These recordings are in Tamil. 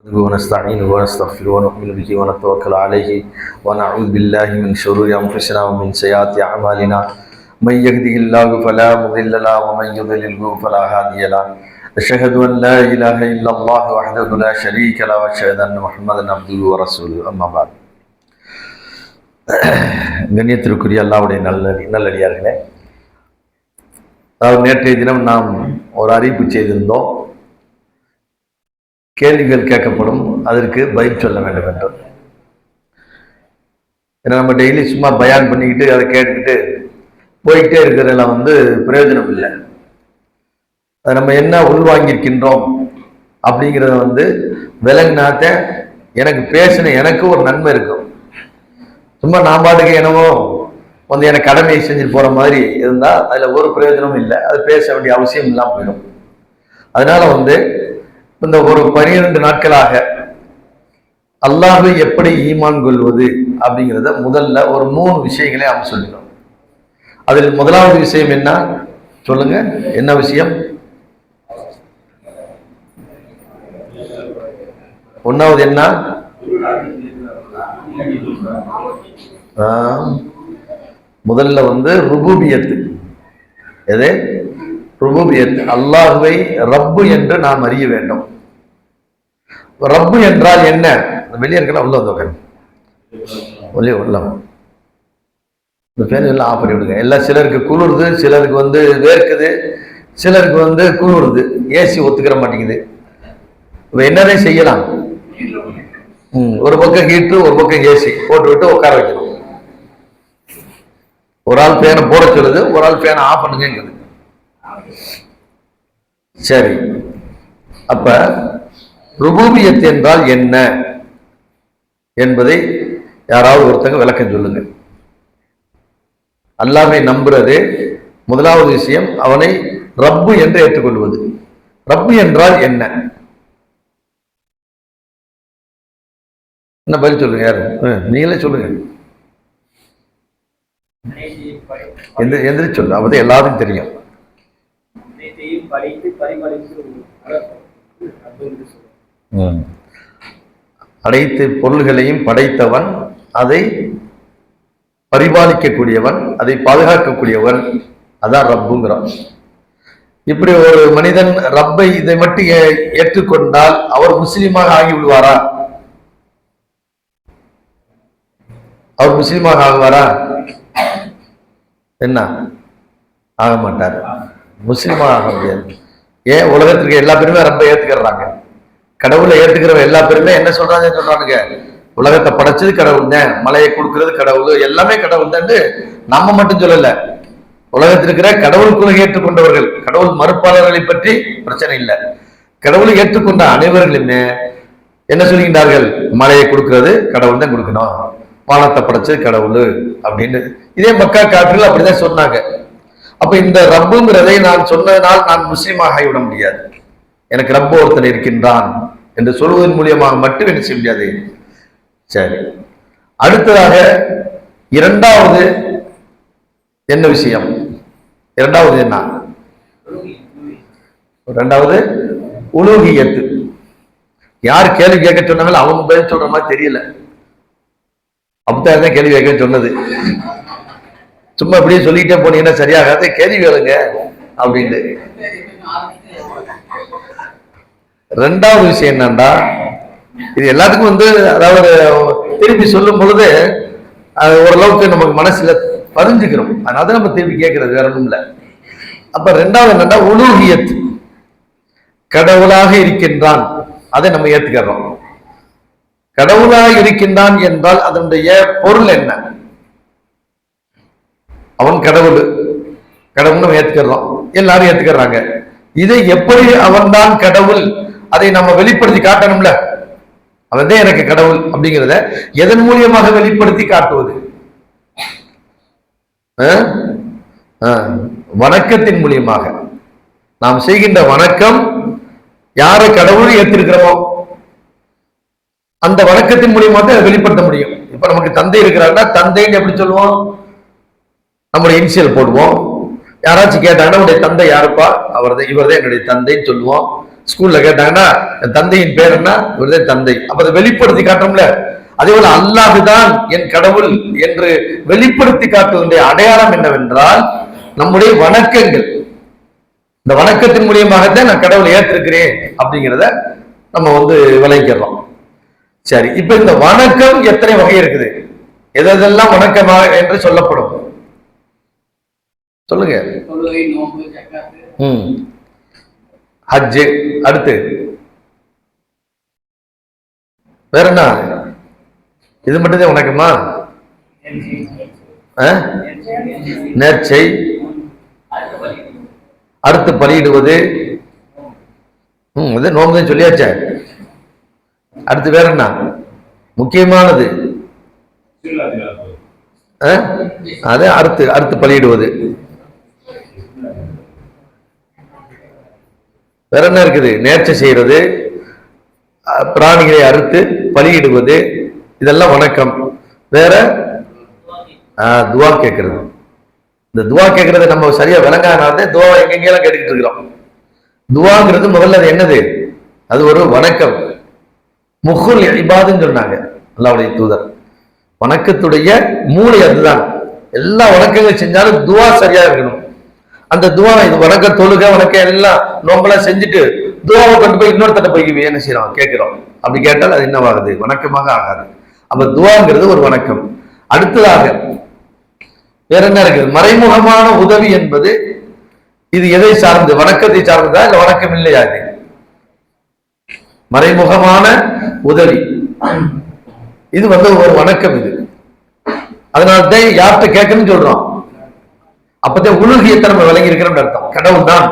نحمده ونستعينه ونستغفره ونؤمن به ونتوكل عليه ونعوذ بالله من شرور انفسنا ومن سيئات اعمالنا من يهده الله فلا مضل له ومن يضلله فلا هادي له اشهد ان لا اله الا الله وحده لا شريك له واشهد ان محمدا عبده ورسوله اما بعد கண்ணியத்திற்குரிய அல்லாவுடைய நல்ல நல்லடியார்களே அதாவது நேற்றைய தினம் நாம் ஒரு அறிவிப்பு செய்திருந்தோம் கேள்விகள் கேட்கப்படும். அதற்கு பதில் சொல்ல வேண்டும் என்று. ஏன்னா நம்ம டெய்லி சும்மா பயான் பண்ணிக்கிட்டு அதை கேட்டுக்கிட்டு போயிட்டே இருக்கிறதுல வந்து பிரயோஜனம் இல்லை. அதை நம்ம என்ன உள்வாங்கியிருக்கின்றோம் அப்படிங்கிறத வந்து விலங்கினாத்த எனக்கு பேசின எனக்கு ஒரு நன்மை இருக்கும் சும்மா நான் பாட்டுக்கு என்னவோ வந்து எனக்கு கடமையை செஞ்சுட்டு போகிற மாதிரி இருந்தால் அதில் ஒரு பிரயோஜனமும் இல்லை. அது பேச வேண்டிய அவசியம் இல்லாமல் போயிடும். அதனால வந்து இந்த ஒரு பனிரெண்டு நாட்களாக அல்லாஹை எப்படி ஈமான் கொள்வது அப்படிங்கிறத முதல்ல ஒரு மூணு விஷயங்களே அவன் சொல்லிடும் அதில் முதலாவது விஷயம் என்ன? சொல்லுங்க. என்ன விஷயம்? ஒன்னாவது என்ன? முதல்ல வந்து ருபூபியத்து எது? ருபூபியத். அல்லாஹுவை ரப்பு என்று நாம் அறிய வேண்டும். ரப்பு என்றால் என்ன? வெளியே இருக்கலாம் உள்ள வந்து உட்காரு. வெளியே உள்ள. இந்த ஃபேன் எல்லாம் ஆஃப் பண்ணி விடுங்க. எல்லாம் சிலருக்கு குளிருது சிலருக்கு வந்து வேர்க்குது சிலருக்கு வந்து குளிருது. ஏசி ஒத்துக்கிற மாட்டேங்குது. இப்போ என்னதே செய்யலாம்? ம், ஒரு பக்கம் ஹீட்ரு ஒரு பக்கம் ஏசி. போட்டு விட்டு உட்கார வைக்கணும். ஒரு ஆள் ஃபேனை போட சொல்லுது ஒரு ஆள் ஃபேனை ஆஃப் பண்ணுங்கிறது சரி. அப்போ ருபூபியத் என்றால் என்ன? என்பதை யாராவது ஒருத்தங்க விளக்கம் சொல்லுங்க அல்லாமை நம்புறது முதலாவது விஷயம் அவனை ரப்பு என்று ஏற்றுக்கொள்வது. ரப்பு என்றால் என்ன? என்ன பதில் சொல்லுங்க யாரு? நீங்களே சொல்லுங்க. எந்த எந்திரிச்சு சொல்லு. அப்பதான் எல்லாருக்கும் தெரியும். அனைத்து பொருள்களையும் படைத்தவன் அதை பரிபாலிக்கக்கூடியவன் அதை பாதுகாக்கக்கூடியவன் அதான் ரப்புங்கிறான். இப்படி ஒரு மனிதன் ரப்பை இதை மட்டும் ஏ- ஏற்றுக்கொண்டால் அவர் முஸ்லீமாக ஆகி விடுவாரா அவர் முஸ்லீமாக ஆகுவாரா? என்ன? ஆக மாட்டார் முஸ்லீமாக ஆக முடியாது. ஏன்? உலகத்திற்கு எல்லா பேருமே ரப்பை ஏத்துக்கிறாங்க. கடவுளை ஏற்றுக்கிறவ எல்லா பேருமே என்ன சொல்றாங்கன்னு சொல்றானுங்க? உலகத்தை படைச்சது கடவுள் தான் மலையை கொடுக்கறது கடவுள் எல்லாமே கடவுள் தான் நம்ம மட்டும் சொல்லல. உலகத்தில் இருக்கிற கடவுளுக்குள்ள ஏற்றுக்கொண்டவர்கள் கடவுள் மறுப்பாளர்களை பற்றி பிரச்சனை இல்லை. கடவுளை ஏற்றுக்கொண்ட அனைவர்களுமே என்ன சொல்கின்றார்கள்? மலையை கொடுக்கிறது கடவுள் தான் கொடுக்கணும். வானத்தை படைச்சது கடவுள் அப்படின்னு. இதே மக்கா காற்றில் அப்படிதான் சொன்னாங்க. அப்ப இந்த ரப்புங்கிறதை நான் சொன்னதனால் நான் முஸ்லீமாக ஆகிவிட முடியாது. எனக்கு ரப்ப ஒருத்தன் இருக்கின்றான் என்று சொல்வதன் மூலியமாக மட்டும் என்ன செய்ய முடியாது? சரி. அடுத்ததாக இரண்டாவது என்ன விஷயம்? இரண்டாவது என்ன? இரண்டாவது உலோகியத்து யார் கேள்வி கேட்க சொன்னாங்களோ அவங்க பதில் சொல்ற மாதிரி தெரியல. அப்படித்தான் கேள்வி கேட்க சொன்னது. சும்மா இப்படியே சொல்லிட்டே போனீங்கன்னா சரியாகாது. கேள்வி கேளுங்க. அப்படின்ட்டு. ரெண்டாவது விஷயம் என்னன்னா இது எல்லாத்துக்கும் வந்து அதாவது திருப்பி சொல்லும் பொழுது அது ஓரளவுக்கு நமக்கு மனசுல பதிஞ்சுக்கிறோம் அதனால நம்ம திருப்பி கேட்கறது வேற ஒண்ணும் இல்ல அப்ப ரெண்டாவது என்னன்னா உலூகியத். கடவுளாக இருக்கின்றான். அதை நம்ம ஏத்துக்கிறோம். கடவுளாக இருக்கின்றான் என்றால் அதனுடைய பொருள் என்ன? அவன் கடவுள். கடவுள் நம்ம ஏத்துக்கிறோம். எல்லாரும் ஏத்துக்கிறாங்க. இதை எப்படி அவன்தான் கடவுள்? அதை நம்ம வெளிப்படுத்தி காட்டணும்ல? அவன் தான் எனக்கு கடவுள் அப்படிங்கிறத எதன் மூலியமாக வெளிப்படுத்தி காட்டுவது? வணக்கத்தின் மூலியமாக. நாம் செய்கின்ற வணக்கம் யாரை கடவுள் ஏற்றிருக்கிறோமோ அந்த வணக்கத்தின் மூலியமாக தான் வெளிப்படுத்த முடியும். இப்ப நமக்கு தந்தை இருக்கிறாருன்னா தந்தைன்னு எப்படி சொல்லுவோம்? நம்முடைய இனிஷியல் போடுவோம். யாராச்சும் கேட்டாங்கன்னா உடைய தந்தை யாருப்பா? அவர் இவர்தான் இவர் தான் என்னுடைய தந்தைன்னு சொல்லுவோம். ஸ்கூல்ல கேட்டாங்கன்னா என் தந்தையின் பேர் என்ன இவரதே தந்தை. அப்ப அதை வெளிப்படுத்தி காட்டுறோம்ல. அதே போல அல்லாஹுதான் என் கடவுள் என்று வெளிப்படுத்தி காட்டுவதனுடைய அடையாளம் என்னவென்றால் நம்முடைய வணக்கங்கள். இந்த வணக்கத்தின் மூலியமாகத்தான் நான் கடவுளை ஏற்றிருக்கிறேன் அப்படிங்கிறத நம்ம வந்து விளங்கிக்கிறோம் சரி இப்ப இந்த வணக்கம் எத்தனை வகை இருக்குது? எதெல்லாம் வணக்கமா என்று சொல்லப்படும்? சொல்லுங்க. ம். ஹஜ்ஜு அடுத்து. வேற என்ன? இது மட்டும்தான் வணக்கமா ஆ? நேர்ச்சை. அடுத்து பலியிடுவது. ம் இது நோம்பு சொல்லியாச்சே. அடுத்து வேற என்ன? முக்கியமானது. அது அறுத்து அறுத்து பலியிடுவது. வேற என்ன இருக்குது? நேர்ச்சை செய்யறது பிராணிகளை அறுத்து பலியிடுவது இதெல்லாம் வணக்கம். வேற? துவா கேட்கறது. இந்த துவா கேட்கறது நம்ம சரியா விளங்காதனால துவா எங்கெங்கெல்லாம் கேட்டுக்கிட்டு இருக்கிறோம். துவாங்கிறது முதல்ல அது என்னது? அது ஒரு வணக்கம். முகுல் இபாதுன்னு சொன்னாங்க. அல்லாவுடைய தூதர். வணக்கத்துடைய மூளை அதுதான். எல்லா வணக்கங்கள் செஞ்சாலும் துவா சரியா இருக்கணும். அந்த துவா இது வணக்க தொழுக வணக்க எல்லாம் நோம்பெல்லாம் செஞ்சுட்டு துவாவை கொண்டு போய் இன்னொருத்தட்ட போய் என்ன செய்யறோம் கேட்கிறோம் அப்படி கேட்டால் அது என்னவாகுது? வணக்கமாக ஆகாது. அப்ப துவாங்கிறது ஒரு வணக்கம். அடுத்ததாக வேற என்ன இருக்குது? மறைமுகமான உதவி என்பது இது எதை சார்ந்து? வணக்கத்தை சார்ந்ததா இல்ல வணக்கம் இல்லையா இது? மறைமுகமான உதவி. இது வந்து ஒரு வணக்கம் இது. அதனால தான் யார்கிட்ட கேட்கணும்னு சொல்றோம் அப்பதான் உலகியத்தை நம்ம விளங்கி இருக்கிறோம்னு அர்த்தம். கடவுள் தான்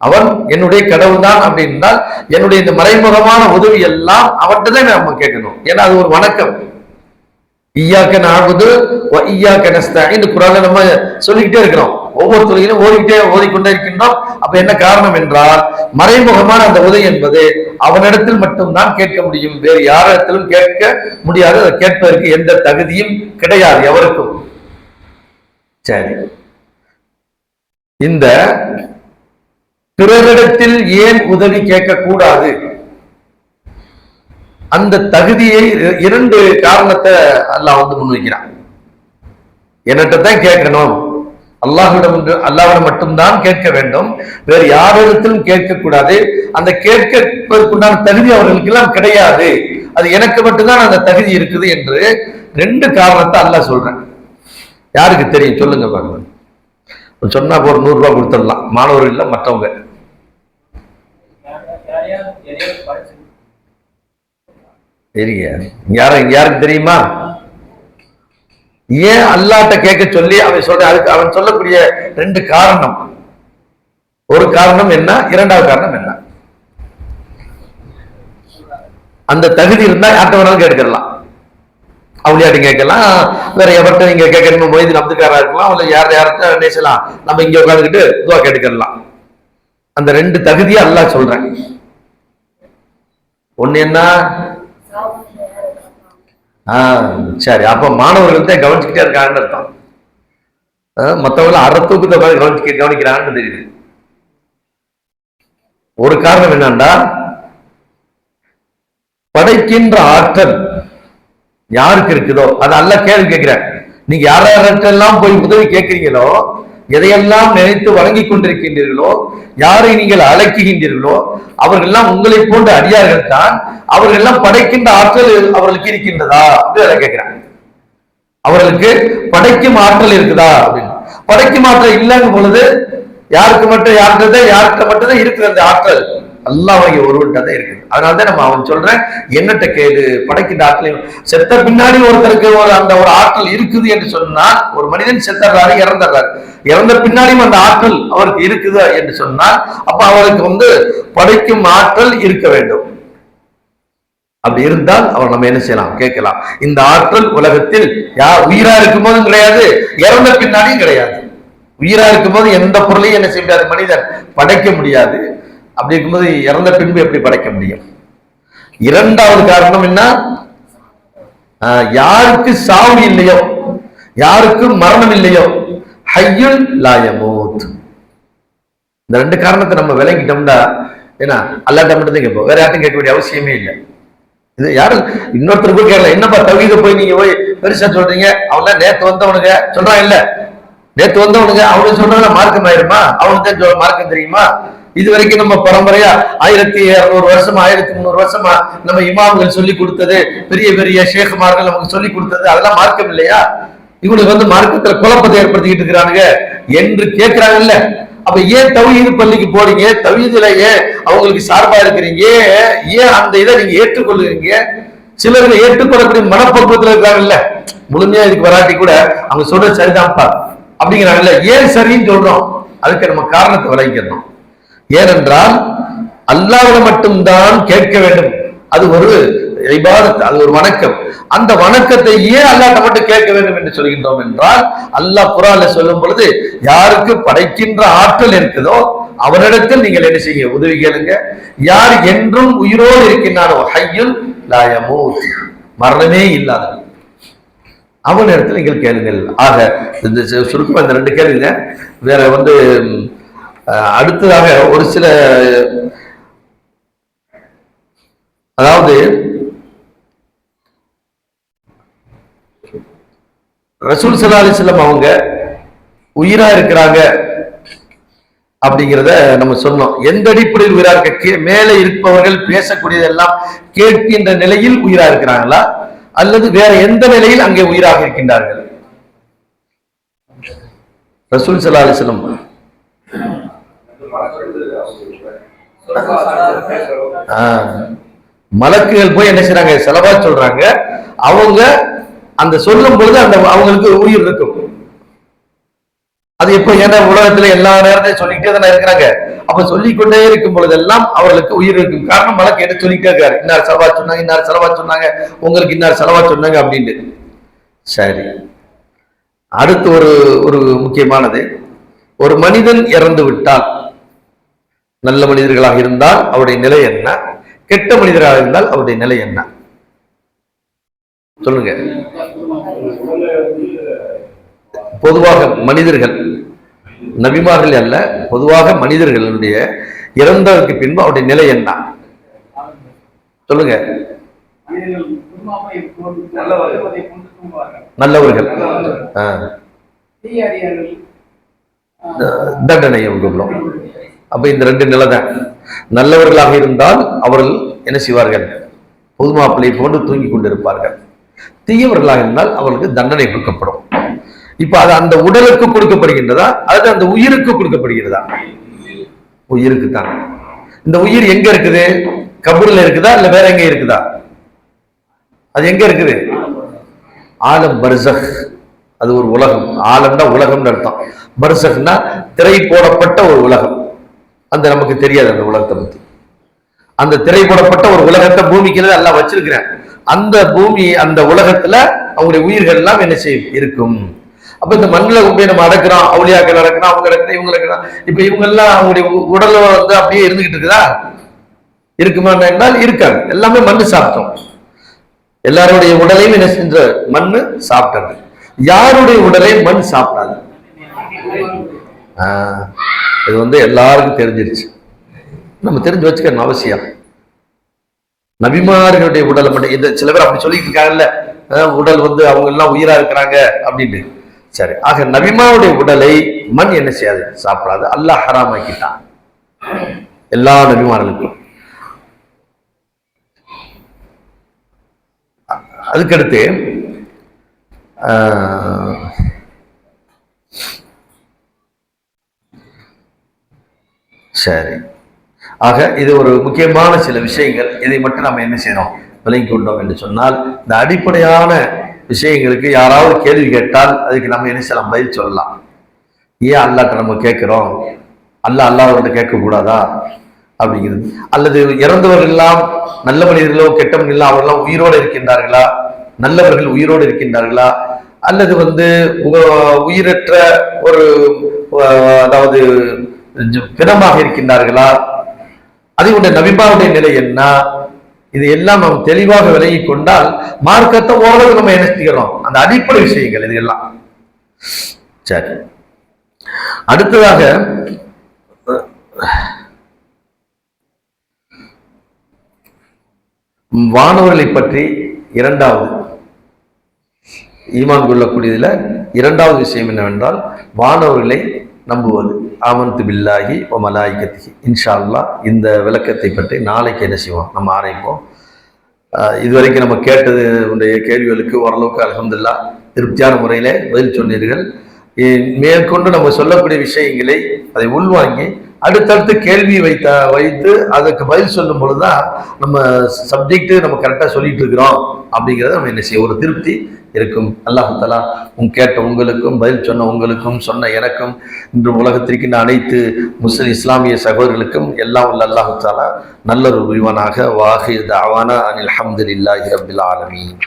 அவன் என்னுடைய கடவுள் தான் அப்படின்னால் என்னுடைய இந்த மறைமுகமான உதவி எல்லாம் அவன்கிட்ட தான் நம்ம கேட்கணும். ஏன்னா அது ஒரு வணக்கம். ஈயாக்க நாகுது ஈயாக்க நஸ்தான் இந்த குரான நம்ம சொல்லிக்கிட்டே இருக்கிறோம். ஒவ்வொரு துறையிலும் ஓடிக்கிட்டே ஓதிக்கொண்டே இருக்கின்றோம். அப்ப என்ன காரணம் என்றால் மறைமுகமான அந்த உதவி என்பது அவனிடத்தில் மட்டும்தான் கேட்க முடியும். வேறு யாரிடத்திலும் கேட்க முடியாது. அதை கேட்பதற்கு எந்த தகுதியும் கிடையாது எவருக்கும். சரி. இந்த பிறரிடத்தில் ஏன் உதவி கேட்கக்கூடாது? அந்த தகுதியை இ- இரண்டு காரணத்தை அல்லாஹ் வந்து முன்வைக்கிறான். என்னட்ட தான் கேட்கணும். அல்லாஹிடம் என்று- மட்டும்தான் கேட்க வேண்டும். வேறு யாரிடத்திலும் கேட்கக்கூடாது. அந்த கேட்கப்பதற்குண்டான தகுதி அவர்களுக்கு எல்லாம் கிடையாது. அது எனக்கு மட்டும்தான் அந்த தகுதி இருக்குது என்று ரெண்டு காரணத்தை அல்லாஹ் சொல்றேன். யாருக்கு தெரியும்? சொல்லுங்க பாருங்க சொன்னா ஒரு நூறு ரூபாய் கொடுத்துடலாம். மாணவர்கள் இல்ல மற்றவங்க. சரிங்க யாரும் யாருக்கு தெரியுமா? ஏன் அல்லாட்ட கேட்க சொல்லி அவன் சொல்ற அதுக்கு அவன் சொல்லக்கூடிய ரெண்டு காரணம். ஒரு காரணம் என்ன? இரண்டாவது காரணம் என்ன? அந்த தகுதி இருந்தா யார்கிட்ட வேணாலும் கேட்டுக்கலாம் அவளியாட்டி கேட்கலாம் வேற எவர்கிட்ட நீங்க கேட்கணும் மொய்தீன் அப்துல்காரா இருக்கலாம் இல்ல யார் யார்கிட்ட பேசலாம் நம்ம இங்க உட்காந்துக்கிட்டு துவா கேட்டுக்கலாம் அந்த ரெண்டு தகுதியா அல்லாஹ் சொல்றேன். ஒண்ணு என்ன? ஆஹ் சரி அப்ப மாணவர்கள் தான் கவனிச்சுக்கிட்டே இருக்காங்கன்னு அர்த்தம். ஆஹ் அறத்துக்கு அரை மாதிரி கவனிச்சு கவனிக்கிறாங்கன்னு தெரியுது. ஒரு காரணம் என்னன்னா படைக்கின்ற ஆற்றல் யாருக்கு இருக்குதோ அது அல்ல கேள்வி கேட்கிறேன். நீங்க யாரெல்லாம் போய் உதவி கேட்கிறீங்களோ எதையெல்லாம் நினைத்து வழங்கி கொண்டிருக்கின்றீர்களோ யாரை நீங்கள் அழைக்குகின்றீர்களோ அவர்கள் எல்லாம் உங்களை போன்ற அடியார்கள் தான் அவர்கள் எல்லாம் படைக்கின்ற ஆற்றல் அவர்களுக்கு இருக்கின்றதா அப்படின்னு அதை கேட்கிறேன். அவர்களுக்கு படைக்கும் ஆற்றல் இருக்குதா அப்படின்னு. படைக்கும் ஆற்றல் இல்லைங்கும் பொழுது யாருக்கு மட்டும் யார்கிட்ட யார்கிட்ட மட்டும்தான் இருக்கிற அந்த ஆற்றல். அல்லாவாகிய ஒருவன்ட்ட தான் இருக்குது. அதனாலதான் நம்ம அவன் சொல்றேன் என்னட்ட கேளு படைக்கின்ற ஆற்றலையும் செத்த பின்னாடி ஒருத்தருக்கு ஒரு அந்த ஒரு ஆற்றல் இருக்குது என்று சொன்னால் ஒரு மனிதன் செத்துறாரு இறந்துடுறாரு இறந்த பின்னாடியும் அந்த ஆற்றல் அவருக்கு இருக்குது என்று சொன்னால் அப்ப அவருக்கு வந்து படைக்கும் ஆற்றல் இருக்க வேண்டும். அப்படி இருந்தால் அவர் நம்ம என்ன செய்யலாம்? கேட்கலாம். இந்த ஆற்றல் உலகத்தில் யார் உயிரா இருக்கும் போதும் கிடையாது இறந்த பின்னாடியும் கிடையாது. உயிரா இருக்கும் போது எந்த பொருளையும் என்ன செய்ய முடியாது? மனிதன் படைக்க முடியாது. அப்படி இருக்கும்போது இறந்த பின்பு எப்படி படைக்க முடியும்? இரண்டாவது காரணம் என்ன? ஆஹ், யாருக்கு சாவு இல்லையோ யாருக்கு மரணம் இல்லையோ ஹையுல் லாயமூத் இந்த ரெண்டு காரணத்தை நம்ம விளங்கிட்டோம்னா ஏன்னா அல்லாட்ட மட்டும் தான் கேட்போம் வேற யார்ட்டும் கேட்க வேண்டிய அவசியமே இல்லை. இது யாரும் இன்னொருத்தர் போய் கேட்கல. என்னப்பா தவித போய் நீங்க போய் பெருசா சொல்றீங்க? அவன் நேத்து வந்தவனுங்க. சொல்றான் இல்ல. நேத்து வந்தவனுங்க அவனுக்கு சொல்றதுல மார்க்கம் ஆயிருமா? அவனுக்கு தான் மார்க்கம் தெரியுமா? இது வரைக்கும் நம்ம பரம்பரையா ஆயிரத்தி இருநூறு வருஷமா ஆயிரத்தி முந்நூறு வருஷமா நம்ம இமாம்கள் சொல்லி கொடுத்தது பெரிய பெரிய ஷேகுமார்கள் நமக்கு சொல்லி கொடுத்தது அதெல்லாம் மார்க்கம் இல்லையா? இவங்களுக்கு வந்து மார்க்கத்துல குழப்பத்தை ஏற்படுத்திக்கிட்டு இருக்கிறானுங்க என்று கேட்கிறாங்கல்ல. அப்ப ஏன் தௌஹீது பள்ளிக்கு போறீங்க? தௌஹீதுல ஏன் அவங்களுக்கு சார்பா இருக்கிறீங்க? ஏன் அந்த இதை நீங்க ஏற்றுக்கொள்ளுறீங்க சிலர்கள் ஏற்றுக்கொள்ளக்கூடிய மனப்பக்குவத்துல இருக்கிறாங்கல்ல. முழுமையா இதுக்கு வராட்டி கூட அவங்க சொல்ற சரிதான்ப்பா. அப்படிங்கிறாங்கல்ல. ஏன் சரின்னு சொல்றோம்? அதுக்கு நம்ம காரணத்தை விளங்கிக்கணும் ஏனென்றால் அல்லாவிட மட்டும்தான் கேட்க வேண்டும். அது ஒரு இபாதத் அது ஒரு வணக்கம். அந்த வணக்கத்தை ஏன் மட்டும் கேட்க வேண்டும் என்று சொல்கின்றோம் என்றால் அல்லாஹ் புறால சொல்லும் பொழுது யாருக்கு படைக்கின்ற ஆற்றல் இருக்குதோ அவனிடத்தில் நீங்கள் என்ன செய்யுங்க உதவி கேளுங்க. யார் என்றும் உயிரோடு இருக்கின்றாரோ ஹையுல் லாயமோ மரணமே இல்லாத அவனிடத்தில் நீங்கள் கேளுங்கள். ஆக இந்த சு- இந்த ரெண்டு கேளுங்க வேற வந்து அடுத்ததாக ஒரு சில அதாவது ரசூல் சல்லா அலிஸ்லாம் அவங்க உயிரா இருக்கிறாங்க அப்படிங்கிறத நம்ம சொன்னோம். எந்த அடிப்படையில் உயிரா இருக்க மேலே இருப்பவர்கள் பேசக்கூடியதெல்லாம் கேட்கின்ற நிலையில் உயிரா இருக்கிறாங்களா? அல்லது வேற எந்த நிலையில் அங்கே உயிராக இருக்கின்றார்கள்? ரசூல் சல்லா அலிஸ்லம் மலக்குகள் போய் என்ன செய்றாங்க? செலவா சொல்றாங்க. அவங்க அந்த சொல்லும் பொழுது அந்த அவங்களுக்கு உயிர் இருக்கும். அது எப்ப ஏன்னா உலகத்துல எல்லா நேரத்தையும் சொல்லிக்கிட்டே தானே இருக்கிறாங்க. அப்ப சொல்லிக்கொண்டே இருக்கும் பொழுதெல்லாம் அவர்களுக்கு உயிர் இருக்கும். காரணம் மலக்கு என்ன சொல்லிக்கிட்டே இருக்காரு? இன்னார் செலவா சொன்னாங்க இன்னார் செலவா சொன்னாங்க உங்களுக்கு இன்னார் செலவா சொன்னாங்க அப்படின்ட்டு. சரி. அடுத்து ஒரு ஒரு முக்கியமானது. ஒரு மனிதன் இறந்து விட்டால் நல்ல மனிதர்களாக இருந்தால் அவருடைய நிலை என்ன? கெட்ட மனிதராக இருந்தால் அவருடைய நிலை என்ன? சொல்லுங்க. பொதுவாக மனிதர்கள் நபிமார்கள் அல்ல பொதுவாக மனிதர்களுடைய இறந்ததற்கு பின்பு அவருடைய நிலை என்ன? சொல்லுங்க. நல்லவர்களை. தண்டனை அப்போ இந்த ரெண்டு நிலை தான் நல்லவர்களாக இருந்தால் அவர்கள் என்ன செய்வார்கள்? பொது மாப்பிள்ளை போன்று தூங்கி கொண்டிருப்பார்கள். தீயவர்களாக இருந்தால் அவர்களுக்கு தண்டனை கொடுக்கப்படும். இப்ப அது அந்த உடலுக்கு கொடுக்கப்படுகின்றதா? அல்லது அந்த உயிருக்கு கொடுக்கப்படுகிறதா? உயிருக்கு தான் இந்த உயிர் எங்க இருக்குது? கபூர்ல இருக்குதா? இல்ல வேற எங்க இருக்குதா? அது எங்க இருக்குது? ஆலம் பர்சக். அது ஒரு உலகம். ஆலம்னா உலகம்னு அர்த்தம். பர்சக்னா திரை போடப்பட்ட ஒரு உலகம். அந்த நமக்கு தெரியாது அந்த உலகத்தை பத்தி. அந்த திரைப்படப்பட்ட ஒரு உலகத்தை பூமிக்கு எல்லாம் வச்சிருக்கிறேன். அந்த பூமி அந்த உலகத்துல அவங்களுடைய உயிர்கள் எல்லாம் என்ன செய்யும்? இருக்கும். அப்ப இந்த மண்ணில் போய் நம்ம அடக்குறோம் அவளியாக்கள் அடக்கிறோம் அவங்க அடக்கிறோம் இவங்க அடக்கிறோம். இப்ப இவங்க எல்லாம் அவங்களுடைய உ- உடல்ல வந்து அப்படியே இருந்துகிட்டு இருக்குதா? இருக்குமா என்றால் இருக்காது. எல்லாமே மண்ணு சாப்பிட்டோம். எல்லாருடைய உடலையும் என்ன செஞ்ச மண்ணு சாப்பிட்டது. யாருடைய உடலை மண் சாப்பிடாது? ஆஹ், இது வந்து எல்லாருக்கும் தெரிஞ்சிருச்சு. நம்ம தெரிஞ்சு வச்சுக்கணும் அவசியம். நபிமார்களுடைய உடலை மட்டும் இந்த சில பேர் அப்படி சொல்லிட்டு இருக்காங்கல்ல உடல் வந்து அவங்க எல்லாம் உயிரா இருக்கிறாங்க அப்படின்னு. சரி ஆக நபிமாவுடைய உடலை மண் என்ன செய்யாது? சாப்பிடாது. அல்லாஹ் ஹராமாக்கிட்டான். எல்லா நபிமார்களுக்கும். அதுக்கடுத்து சரி. ஆக இது ஒரு முக்கியமான சில விஷயங்கள். இதை மட்டும் நம்ம என்ன செய்யணும் விளங்கி கொண்டோம் என்று சொன்னால் இந்த அடிப்படையான விஷயங்களுக்கு யாராவது கேள்வி கேட்டால் அதுக்கு நம்ம என்ன செய்யலாம்? பதில் சொல்லலாம். ஏன் அல்லாட்ட நம்ம கேட்குறோம்? அல்லாஹ் அல்லாஹ்விட்ட கேட்கக்கூடாதா? அப்படிங்கிறது. அல்லது இறந்தவர்கள் எல்லாம் நல்ல மனிதர்களோ கெட்ட மனிதர்களோ அவர்களெல்லாம் உயிரோடு இருக்கின்றார்களா? நல்லவர்கள் உயிரோடு இருக்கின்றார்களா? அல்லது வந்து உ- உயிரற்ற ஒரு அதாவது பிணமாக இருக்கின்றார்களா? அதை உடைய நபிபாவுடைய நிலை என்ன? இது எல்லாம் நாம் தெளிவாக விலகி கொண்டால் மார்க்கத்தை ஓரளவு நம்ம என்ன அந்த அடிப்படை விஷயங்கள் இது எல்லாம் சரி. அடுத்ததாக வானவர்களை பற்றி இரண்டாவது ஈமான் கொள்ளக்கூடியதில் இரண்டாவது விஷயம் என்னவென்றால் வானவர்களை நம்புவது. ஆமந்து பில்லாகி ஓ மலாய்கத்திகி இன்ஷா இந்த விளக்கத்தை பற்றி நாளைக்கு என்ன செய்வோம்? நம்ம ஆராய்ப்போம் இதுவரைக்கும் நம்ம கேட்டது உடைய கேள்விகளுக்கு ஓரளவுக்கு அலமதுல்லா திருப்தியான முறையில் பதில் சொன்னீர்கள். மேற்கொண்டு நம்ம சொல்லக்கூடிய விஷயங்களை அதை உள்வாங்கி அடுத்தடுத்து கேள்வி வைத்த வைத்து அதுக்கு பதில் சொல்லும் பொழுதுதான் நம்ம சப்ஜெக்ட் நம்ம கரெக்டாக சொல்லிட்டு இருக்கிறோம் அப்படிங்கிறத நம்ம என்ன செய்ய ஒரு திருப்தி இருக்கும். அல்லாஹாலா உன் கேட்ட உங்களுக்கும் பதில் சொன்ன உங்களுக்கும் சொன்ன எனக்கும் இன்று உலகத்திற்கின்ற அனைத்து முஸ்லிம் இஸ்லாமிய சகோதரர்களுக்கும் எல்லாம் உள்ள அல்லாஹாலா நல்ல ஒரு புரிவானாக வாஹிர் தாவானா அனில் அஹமதுல்லாஹி ரபில் ஆலமீன்.